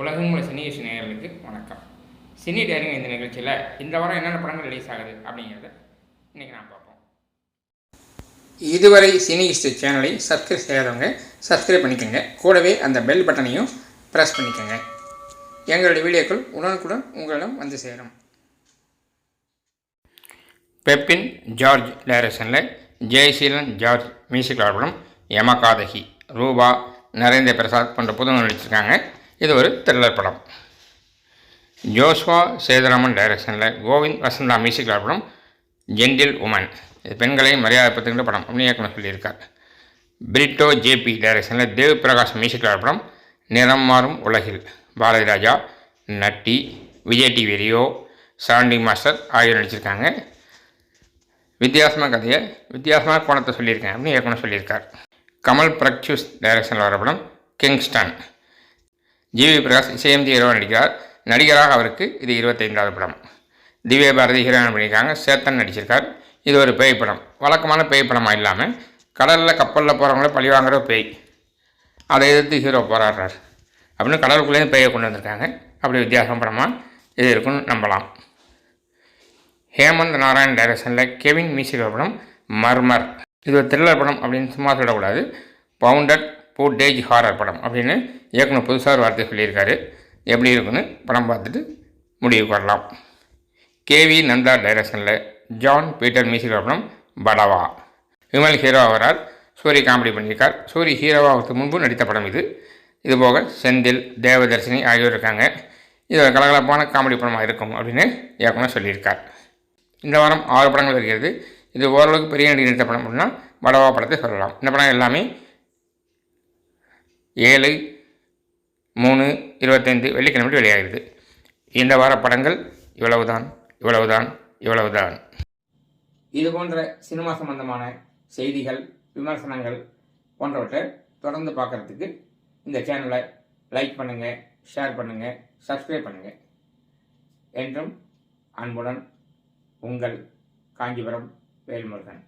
உலகம் உள்ள சினி விஷய நேயர்களுக்கு வணக்கம். சினி டேரிங் இந்த நிகழ்ச்சியில் இந்த வாரம் என்னென்ன படங்கள் ரிலீஸ் ஆகுது அப்படிங்கிறத இன்றைக்கி நான் பார்ப்போம். இதுவரை சினி ஹிஸ்ட்ரி சேனலை சப்ஸ்கிரைப் செய்யாதவங்க சப்ஸ்கிரைப் பண்ணிக்கோங்க. கூடவே அந்த பெல் பட்டனையும் ப்ரெஸ் பண்ணிக்கோங்க. எங்களுடைய வீடியோக்கள் உடனுக்குடன் உங்களிடம் வந்து சேரும். பெப்பின் ஜார்ஜ் டைரக்ஷனில் Jayaseelan George music album Yamakaathaki Roopa Narendra Prasad போன்ற புதுவங்க நடிச்சிருக்காங்க. இது ஒரு த்ரில்லர் படம். ஜோஸ்வா சேதுராமன் டைரக்ஷனில் கோவிந்த் வசந்தா மியூசிக் படம் ஜென்டில் உமன் இது பெண்களை மரியாதைப்படுத்துகின்ற படம் அப்படின்னு இயக்குனர் சொல்லியிருக்கார். பிரிட்டோ ஜேபி டைரக்ஷனில் தேவ் பிரகாஷ் மியூசிக் படம் நிறம் மாறும் உலகில். பாரதி ராஜா நட்டி விஜய் டிவி ரியோ சாண்டி மாஸ்டர் ஆகியோர் நடிச்சிருக்காங்க. வித்தியாசமாக கதையை வித்தியாசமான கோணத்தை சொல்லியிருக்கேன் அப்படின்னு இயக்குனர் சொல்லியிருக்கார். கமல் பிரக்யூஸ் டைரக்ஷனில் வர படம் கிங்ஸ்டன் ஜிவி பிரகாஷ் இசையம்தி ஹீரோவாக நடிக்கிறார். நடிகராக அவருக்கு இது இருபத்தைந்தாவது படம். திவ்யா பாரதி ஹீரோயின் பண்ணியிருக்காங்க. சேத்தன் நடிச்சிருக்கார். இது ஒரு பேய் படம். வழக்கமான பேய் படமாக இல்லாமல் கடலில் கப்பலில் போகிறவங்கள பழி வாங்குகிற பேய். அதை எதிர்த்து ஹீரோ போராடுறார். அப்படின்னு கடலுக்குள்ளேயும் பேயை கொண்டு வந்திருக்காங்க. அப்படி வித்தியாசம் படமாக இது இருக்குன்னு நம்பலாம். ஹேமந்த் நாராயண் டைரக்ஷனில் கெவின் மியூசிக் படம் மர்மர். இது ஒரு த்ரில்லர் படம் அப்படின்னு சும்மா சொல்லக்கூடாது பவுண்டட் ஃபுட்டேஜ் ஹாரர் படம் அப்படின்னு இயக்குனர் புதுசாக ஒரு வார்த்தை சொல்லியிருக்காரு. எப்படி இருக்குன்னு படம் பார்த்துட்டு முடிவுக்கு வரலாம் கேவி நந்தா டைரக்ஷனில் ஜான் பீட்டர் மியூசிக் படம் படவா. விமல் ஹீரோ ஆகிறார் சூரிய காமெடி பண்ணியிருக்கார். சூரிய ஹீரோவாக முன்பு நடித்த படம் இது. இது போக செந்தில் தேவதர்ஷினி ஆகியோர் இருக்காங்க. இது ஒரு கலகலப்பான காமெடி படமாக இருக்கும் அப்படின்னு இயக்குனர் சொல்லியிருக்கார். இந்த வாரம் ஆறு படங்கள் வருகிறது. இது ஓரளவுக்கு பெரிய நடிகை நடித்த படம் அப்படின்னா படவா படத்தை சொல்லலாம். இந்த படம் எல்லாமே ஏழு மூணு இருபத்தைந்து வெள்ளிக்கிழமை வெளியாகிறது. இந்த வார படங்கள் இவ்வளவுதான் இவ்வளவுதான் இவ்வளவுதான். இது போன்ற சினிமா சம்பந்தமான செய்திகள் விமர்சனங்கள் போன்றவற்றை தொடர்ந்து பார்க்குறதுக்கு இந்த சேனலை லைக் பண்ணுங்கள் ஷேர் பண்ணுங்கள் சப்ஸ்கிரைப் பண்ணுங்கள் என்றும் அன்புடன் உங்கள் காஞ்சிபுரம் வேல்முருகன்.